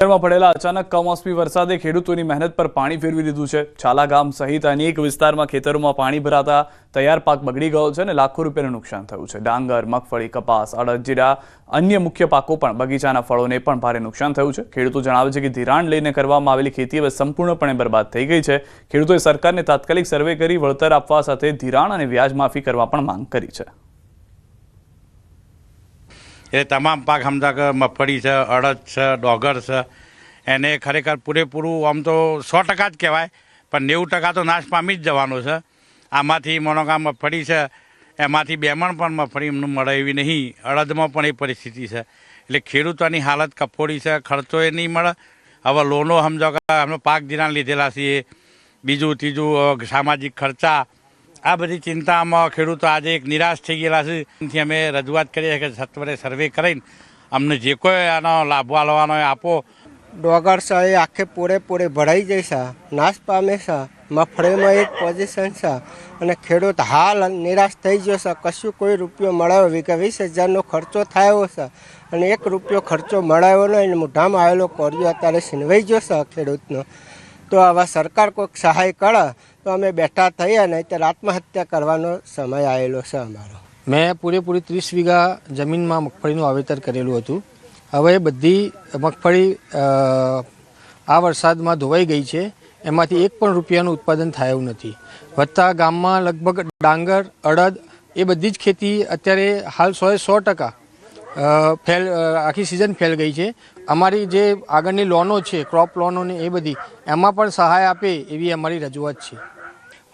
શહેરમાં પડેલા અચાનક કમોસમી વરસાદે ખેડૂતોની મહેનત પર પાણી ફેરવી દીધું છે. છાલા ગામ સહિત અનેક વિસ્તારમાં ખેતરોમાં પાણી ભરાતા તૈયાર પાક બગડી ગયો છે અને લાખો રૂપિયાનું નુકસાન થયું છે. ડાંગર, મગફળી, કપાસ, અડદ જીરા અન્ય મુખ્ય પાકો પણ બગીચાના ફળોને પણ ભારે નુકસાન થયું છે. ખેડૂતો જણાવે છે કે ધિરાણ લઈને કરવામાં આવેલી ખેતી હવે સંપૂર્ણપણે બરબાદ થઈ ગઈ છે. ખેડૂતોએ સરકારને તાત્કાલિક સર્વે કરી વળતર આપવા સાથે ધિરાણ અને વ્યાજ માફી કરવા પણ માંગ કરી છે. એ તમામ પાક સમજા કે મગફળી છે, અડદ છે, ડોગર છે, એને ખરેખર પૂરેપૂરું આમ તો સો ટકા જ કહેવાય, પણ નેવું ટકા તો નાશ પામી જ જવાનો છે. આમાંથી મોનોકા મગફળી છે, એમાંથી બેમણ પણ મગફળી મળે એવી નહીં. અડદમાં પણ એ પરિસ્થિતિ છે. એટલે ખેડૂતોની હાલત કફોડી છે, ખર્ચો એ નહીં મળે. હવે લોનો સમજો કે અમે પાક ધિરાણ લીધેલા છીએ. બીજું ત્રીજું સામાજિક ખર્ચા આ બધી ચિંતામાં ખેડૂતો આજે એક નિરાશ થઈ ગયેલા છે. એથી અમે રજૂઆત કરીએ કે સત્વરે સર્વે કરીને અમને જે કોઈ આનો લાભો આલવાનો આપો. ડોગર છે એ આખે પૂરેપૂરે ભરાઈ છે નાશ પામે છે મફળીમાં એક પોઝિશન છે અને ખેડૂત હાલ નિરાશ થઈ ગયો છે કશું કોઈ રૂપિયો મળાયો કે વીસ હજારનો ખર્ચો થયો છે અને એક રૂપિયો ખર્ચો મળાયો નહીં મોઢામાં આવેલો કોરિયો અત્યારે છીનવાઈ ગયો છે ખેડૂતનો. તો આવા સરકાર કોઈક સહાય કરે, તો અમે બેઠા થઈએ નહીં તો આત્મહત્યા કરવાનો સમય આવેલો છે અમારો. મેં પૂરેપૂરી ત્રીસ વીઘા જમીનમાં મગફળીનું વાવેતર કરેલું હતું. હવે બધી મગફળી આ વરસાદમાં ધોવાઈ ગઈ છે. એમાંથી એક પણ રૂપિયાનું ઉત્પાદન થયું નથી. વધતા ગામમાં લગભગ ડાંગર, અડદ એ બધી જ ખેતી અત્યારે હાલ સો સો ટકા ફેલ આખી સિઝન ફેલ ગઈ છે. અમારી જે આગળની લોનો છે ક્રોપ લોનો ને એ બધી, એમાં પણ સહાય આપે એવી અમારી રજૂઆત છે.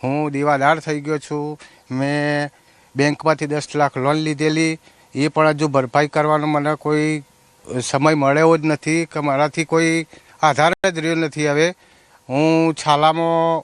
હું દીવાદાર થઈ ગયો છું. મેં બેંકમાંથી દસ લાખ લોન લીધેલી. એ પણ હજુ ભરપાઈ કરવાનો મને કોઈ સમય મળ્યો જ નથી કે મારાથી કોઈ આધાર જ રહ્યો નથી. હવે હું છાલામાં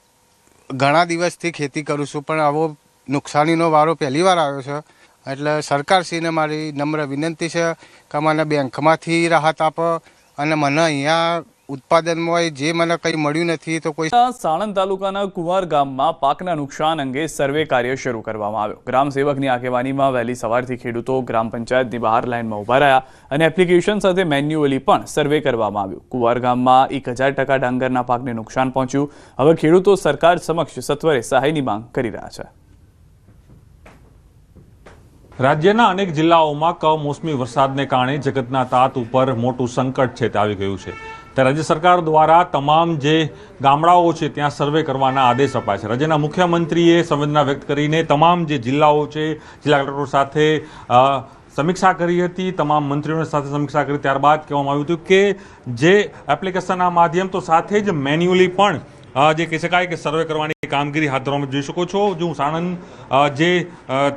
ઘણા દિવસથી ખેતી કરું છું, પણ આવો નુકસાનીનો વારો પહેલી વાર આવ્યો છે. એટલે સરકારશ્રીને મારી નમ્ર વિનંતી છે કે મને બેંકમાંથી રાહત આપો અને મને અહીંયા ઉત્પાદનમાં જે મને કંઈ મળ્યું નથી તો કોઈ સાણંદ તાલુકાના કુંવાર ગામમાં પાકના નુકસાન અંગે સર્વે કાર્ય શરૂ કરવામાં આવ્યો. ગ્રામ સેવકની આગેવાનીમાં વહેલી સવારથી ખેડૂતો ગ્રામ પંચાયતની બહાર લાઇનમાં ઊભા રહ્યા અને એપ્લિકેશન સાથે મેન્યુઅલી પણ સર્વે કરવામાં આવ્યું. કુંવાર ગામમાં એક હજાર ટકા ડાંગરના પાકને નુકસાન પહોંચ્યું. હવે ખેડૂતો સરકાર સમક્ષ સત્વરે સહાયની માંગ કરી રહ્યા છે. રાજ્યના અનેક જિલ્લાઓમાં કમોસમી વરસાદને કારણે જગતના તાત ઉપર મોટું સંકટ છે તે આવી ગયું છે. ત્યારે રાજ્ય સરકાર દ્વારા તમામ જે ગામડાઓ છે ત્યાં સર્વે કરવાના આદેશ અપાય છે. રાજ્યના મુખ્યમંત્રીએ સંવેદના વ્યક્ત કરીને તમામ જે જિલ્લાઓ છે, જિલ્લા કલેક્ટરો સાથે સમીક્ષા કરી હતી, તમામ મંત્રીઓની સાથે સમીક્ષા કરી. ત્યારબાદ કહેવામાં આવ્યું હતું કે જે એપ્લિકેશનના માધ્યમ તો સાથે જ મેન્યુઅલી પણ જે કહી શકાય કે સર્વે કરવાની કામગીરી હાથ ધરવામાં જોઈ શકો છો. જો હું સાણંદ જે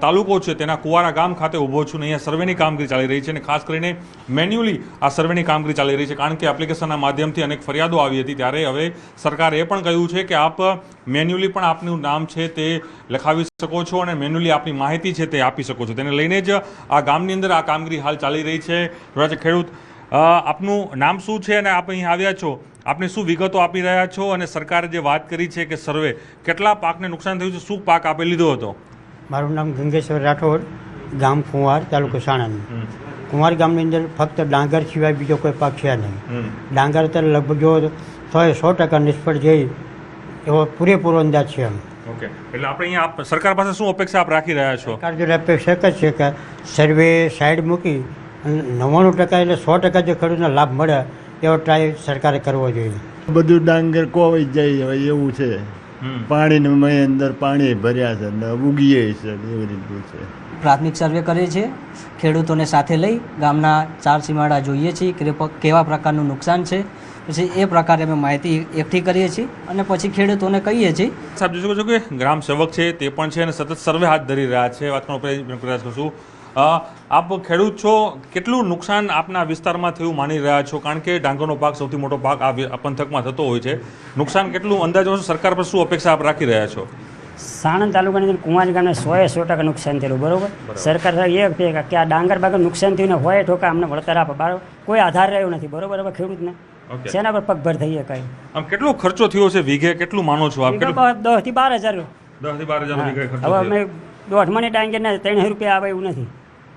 તાલુકો છે તેના કુવારા ગામ ખાતે ઊભો છું ને અહીંયા સર્વેની કામગીરી ચાલી રહી છે અને ખાસ કરીને મેન્યુઅલી આ સર્વેની કામગીરી ચાલી રહી છે કારણ કે એપ્લિકેશનના માધ્યમથી અનેક ફરિયાદો આવી હતી ત્યારે હવે સરકારે એ પણ કહ્યું છે કે આપ મેન્યુઅલી પણ આપનું નામ છે તે લખાવી શકો છો અને મેન્યુઅલી આપની માહિતી છે તે આપી શકો છો. તેને લઈને જ આ ગામની અંદર આ કામગીરી હાલ ચાલી રહી છે. ખેડૂત આપનું નામ શું છે અને આપ અહીં આવ્યા છો? આપને શું વિગતો આપી રહ્યા છો અને સરકારે જે વાત કરી છે કે સર્વે કેટલા પાકને નુકસાન થયું છે શું પાક આપે લીધો હતો? મારું નામ ગંગેશ્વર રાઠોડ ગામ કુંવાર તાલુકો સાણંદ. કુંવાર ગામની અંદર ફક્ત ડાંગર સિવાય બીજો કોઈ પાક છે નહીં. ડાંગર અત્યારે લગભગ જો સો સો ટકા નિષ્ફળ જઈ એવો પૂરેપૂરો અંદાજ છે એમ. ઓકે એટલે આપણે અહીંયા આપ સરકાર પાસે શું અપેક્ષા આપ રાખી રહ્યા છો? સરકાર જોડે અપેક્ષા એક જ છે કે સર્વે સાઈડ મૂકી અને નવ્વાણું ટકા એટલે સો ટકા જે ખેડૂતને લાભ મળે એવો ટ્રાય સરકારે કરવો જોઈએ. બધું ડાંગર કોવાઈ જાય હવે એવું છે. પાણીને મેં અંદર પાણી ભર્યા છે ને ઉગીએ છે એવી રીતનું છે. પ્રાથમિક સર્વે કરીએ છીએ ખેડૂતોને સાથે લઈ ગામના ચાર સીમાડા જોઈએ છીએ કેવા પ્રકારનું નુકસાન છે. પછી એ પ્રકારે અમે માહિતી એકઠી કરીએ છીએ અને પછી ખેડૂતોને કહીએ છીએ. સાહેબ જોઈ શકો છો કે ગ્રામ સેવક છે તે પણ છે અને સતત સર્વે હાથ ધરી રહ્યા છે. વાત પણ પ્રયાસ કરશું આપ ખેડૂત છો કેટલું નુકસાન આપના વિસ્તારમાં થયું માની રહ્યા છો? કારણ કે ડાંગરનો પાક સૌથી મોટો પાક આ પંથકમાં થતો હોય છે. નુકસાન કેટલું અંદાજો સરકાર પર શું અપેક્ષા આપ રાખી રહ્યા છો? સાણંદ તાલુકાની અંદર કુંવારી ગામે સોએ સો ટકા નુકસાન થયેલું બરોબર? સરકાર એ કે આ ડાંગર બાગર નુકસાન થયું ને હોય ઠોકા અમને વળતર આપે બરાબર? કોઈ આધાર રહ્યો નથી બરોબર? હવે ખેડૂતને. શેના પર પગભર થઈએ કઈ? આમ કેટલો ખર્ચો થયો છે? વીઘે કેટલું માનો છો આપ? દસથી બાર હજાર દસથી બાર હજાર હવે અમે દોઢ મની ડાંગર ને ત્રણ રૂપિયા આવે એવું નથી.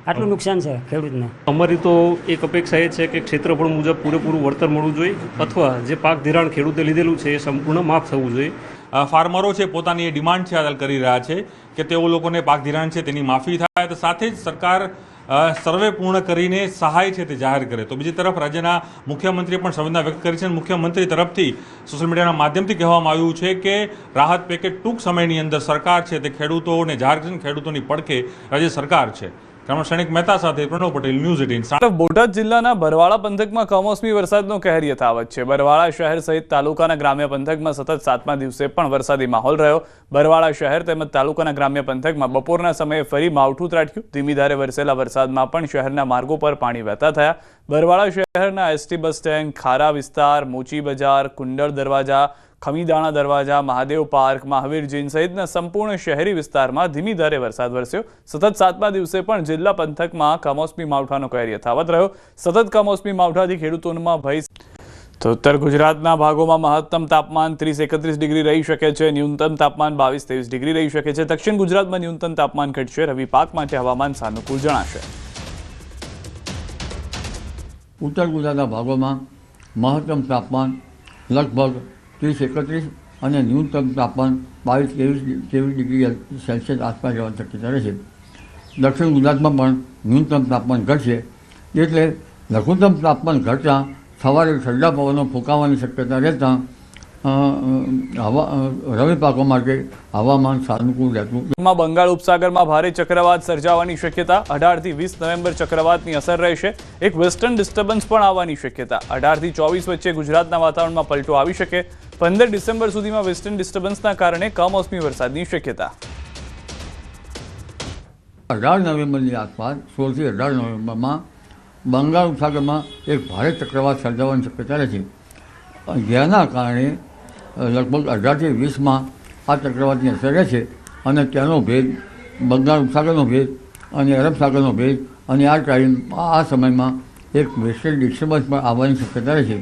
આટલું નુકસાન છે ખેડૂતને? અમારી તો એક અપેક્ષા એ છે કે ક્ષેત્રફળ મુજબ પૂરેપૂરું વળતર મળવું જોઈએ અથવા જે પાક ધિરાણ ખેડૂતે લીધેલું છે એ સંપૂર્ણ માફ થવું જોઈએ. ફાર્મરો છે પોતાની એ ડિમાન્ડ છે હાલ કરી રહ્યા છે કે તેઓ લોકોને પાક ધિરાણ છે તેની માફી થાય તો સાથે જ સરકાર સર્વે પૂર્ણ કરીને સહાય છે તે જાહેર કરે. તો બીજી તરફ રાજ્યના મુખ્યમંત્રીએ પણ સંવેદના વ્યક્ત કરી છે અને મુખ્યમંત્રી તરફથી સોશિયલ મીડિયાના માધ્યમથી કહેવામાં આવ્યું છે કે રાહત પેકેજ ટૂંક સમયની અંદર સરકાર છે તે ખેડૂતોને જાહેર કરીને ખેડૂતોની પડખે રાજ્ય સરકાર છે. કારણ ક્ષણિક મહેતા સાથે પ્રણવ પટેલ ન્યૂઝ એટીન બોટાદ જિલ્લાના બરવાળા પંથકમાં કમોસમી વરસાદનો કહેર યથાવત છે. બરવાળા શહેર સહિત તાલુકાના ગ્રામ્ય પંથકમાં સતત સાતમા દિવસે પણ વરસાદી માહોલ રહ્યો. બરવાળા શહેર તેમજ તાલુકાના ગ્રામ્ય પંથકમાં બપોરના સમયે ફરી માવઠું ત્રાટક્યું. ધીમી ધારે વરસેલા વરસાદમાં પણ શહેરના માર્ગો પર પાણી વહેતા થયા. બરવાળા શહેરના એસટી બસ સ્ટેન્ડ, ખારા વિસ્તાર, મોચી બજાર, કુંડળ દરવાજા ખમીદાણા દરવાજા, મહાદેવ પાર્ક, મહાવીર જૈન સહિતના સંપૂર્ણ શહેરી વિસ્તારમાં ધીમી ધારે વરસાદ વરસ્યો. સતત સાતમા દિવસે પણ જિલ્લા પંથકમાં કમોસમી માવઠાનો કહેર યથાવત રહ્યો. સતત કમોસમી માવઠાથી ખેડૂતોમાં ભય તો ઉત્તર ગુજરાતના ભાગોમાં મહત્તમ તાપમાન ત્રીસ એકત્રીસ ડિગ્રી રહી શકે છે. ન્યૂનતમ તાપમાન બાવીસ ત્રેવીસ ડિગ્રી રહી શકે છે. દક્ષિણ ગુજરાતમાં ન્યૂનતમ તાપમાન ઘટશે. રવિ પાક માટે હવામાન સાનુકૂળ જણાશે. ઉત્તર ગુજરાતના ભાગોમાં મહત્તમ તાપમાન લગભગ ત્રીસ એકત્રીસ અને ન્યૂનતમ તાપમાન બાવીસ ત્રેવીસ ત્રેવીસ ડિગ્રી સેલ્સિયસ આસપાસ રહેવાની શક્યતા રહેશે. દક્ષિણ ગુજરાતમાં પણ ન્યૂનતમ તાપમાન ઘટશે એટલે લઘુત્તમ તાપમાન ઘટતાં સવારે ઠંડા પવનો ફૂંકાવાની શક્યતા રહેતાં હવા રવિ પાકો માટે હવામાન સાનુકૂળ રહેતું બંગાળ ઉપસાગરમાં ભારે ચક્રવાત સર્જાવાની શક્યતા અઢારથી વીસ નવેમ્બર ચક્રવાતની અસર રહેશે. એક વેસ્ટર્ન ડિસ્ટર્બન્સ પણ આવવાની શક્યતા. અઢારથી ચોવીસ વચ્ચે ગુજરાતના વાતાવરણમાં પલટો આવી શકે. પંદર ડિસેમ્બર સુધીમાં વેસ્ટર્ન ડિસ્ટર્બન્સના કારણે કમોસમી વરસાદની શક્યતા. અઢાર નવેમ્બરની આસપાસ સોળથી અઢાર નવેમ્બરમાં બંગાળ ઉપસાગરમાં એક ભારે ચક્રવાત સર્જાવાની શક્યતા રહેશે. જેના કારણે લગભગ અઢારથી વીસમાં આ ચક્રવાતની અસર રહેશે અને તેનો ભેદ બંગાળ ઉપસાગરનો ભેદ અને અરબ સાગરનો ભેદ અને આ ટાઈમ, આ સમયમાં એક વેસ્ટર્ન ડિસ્ટર્બન્સ પણ આવવાની શક્યતા રહે છે.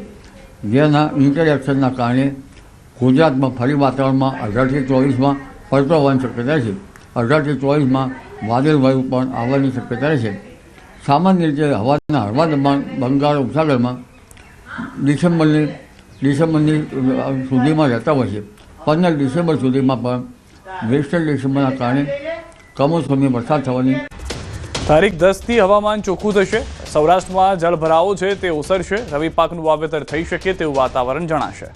જેના ઇન્ટરેક્શનના કારણે ગુજરાતમાં ફરી વાતાવરણમાં અઢારથી ચોવીસમાં ફરતો આવવાની શક્યતા છે. અઢારથી ચોવીસમાં વાદળવાયુ પણ આવવાની શક્યતા રહેશે સામાન્ય રીતે હવાના હળવા દબાણ બંગાળ ઉપસાગરમાં ડિસેમ્બરની ડિસેમ્બરની સુધીમાં રહેતા હોય છે. પંદર ડિસેમ્બર સુધીમાં પણ વેસ્ટર્ન ડિસેમ્બરના કારણે કમોસમી વરસાદ થવાની તારીખ દસથી હવામાન ચોખ્ખું થશે. સૌરાષ્ટ્રમાં જળભરાવો છે તે ઓસરશે. રવિ પાકનું વાવેતર થઈ શકે તેવું વાતાવરણ જણાશે.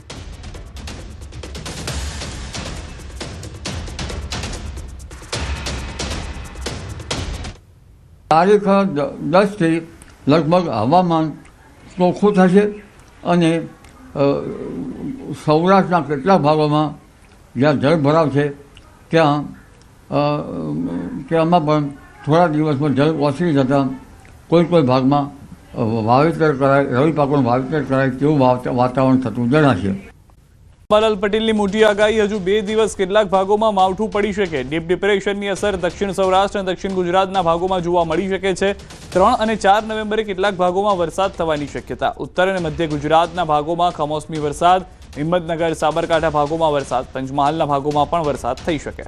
તારીખ દસથી લગભગ હવામાન ચોખ્ખું થશે અને સૌરાષ્ટ્રના કેટલાક ભાગોમાં જ્યાં જળભરાવ છે, ત્યાં ત્યાંમાં પણ થોડા દિવસમાં જળ ઓસરી જતાં કોઈ કોઈ ભાગમાં વાવેતર કરાય, રવિ પાકોનું વાવેતર કરાય તેવું વાતાવરણ થતું જણાશે. અંબાલાલ પટેલની મોટી આગાહી. હજુ બે દિવસ કેટલાક ભાગોમાં માવઠું પડી શકે. ડીપ ડિપ્રેશનની અસર દક્ષિણ સૌરાષ્ટ્ર અને દક્ષિણ ગુજરાતના ભાગોમાં જોવા મળી શકે છે. ત્રણ અને ચાર નવેમ્બરે કેટલાક ભાગોમાં વરસાદ થવાની શક્યતા. ઉત્તર અને મધ્ય ગુજરાતના ભાગોમાં કમોસમી વરસાદ. હિંમતનગર, સાબરકાંઠા ભાગોમાં વરસાદ. પંચમહાલના ભાગોમાં પણ વરસાદ થઈ શકે.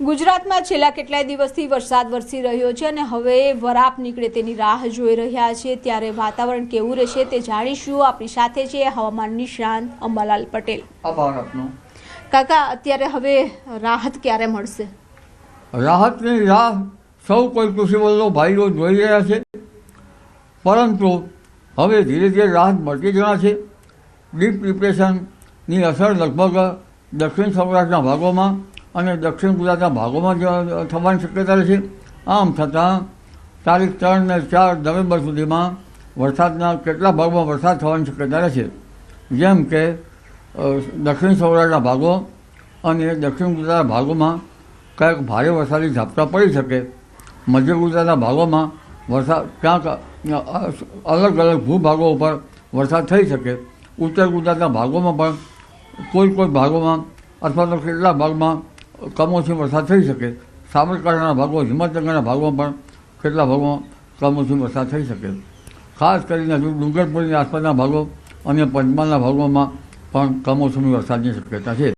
ગુજરાતમાં છેલ્લા કેટલાય દિવસથી વરસાદ વરસી રહ્યો છે અને હવે વરાપ નીકળે તેની રાહ જોઈ રહ્યા છે. ત્યારે વાતાવરણ કેવું રહેશે તે જાણીશું. આપણી સાથે છે હવામાન નિષ્ણાંત અંબાલાલ પટેલ. આભાર આપનો. કાકા અત્યારે હવે રાહત ક્યારે મળશે? રાહતની રાહ સૌ કોઈ કૃષિવલ્લો ભાઈઓ જોઈ રહ્યા છે. પરંતુ હવે ધીરે ધીરે રાહત મળતી જણાશે ડીપ ડિપ્રેશનની અસર લગભગ દક્ષિણ સૌરાષ્ટ્રના ભાગોમાં અને દક્ષિણ ગુજરાતના ભાગોમાં જ થવાની શક્યતા રહેશે આમ છતાં, તારીખ ત્રણ ને ચાર નવેમ્બર સુધીમાં વરસાદના કેટલા ભાગમાં વરસાદ થવાની શક્યતા રહેશે જેમ કે દક્ષિણ સૌરાષ્ટ્રના ભાગો અને દક્ષિણ ગુજરાતના ભાગોમાં ક્યાંક ભારે વરસાદી ઝાપટા પડી શકે. મધ્ય ગુજરાતના ભાગોમાં વરસાદ ક્યાંક અલગ અલગ ભૂભાગો ઉપર વરસાદ થઈ શકે. ઉત્તર ગુજરાતના ભાગોમાં પણ કોઈ કોઈ ભાગોમાં અથવા તો કેટલાક ભાગમાં કમોસમી વરસાદ થઈ શકે. સાબરકાંઠાના ભાગો, હિંમતનગરના ભાગોમાં પણ કેટલા ભાગોમાં કમોસમી વરસાદ થઈ શકે. ખાસ કરીને ડુંગરપુરની આસપાસના ભાગો અને પંચમહાલના ભાગોમાં પણ કમોસમી વરસાદની શક્યતા છે.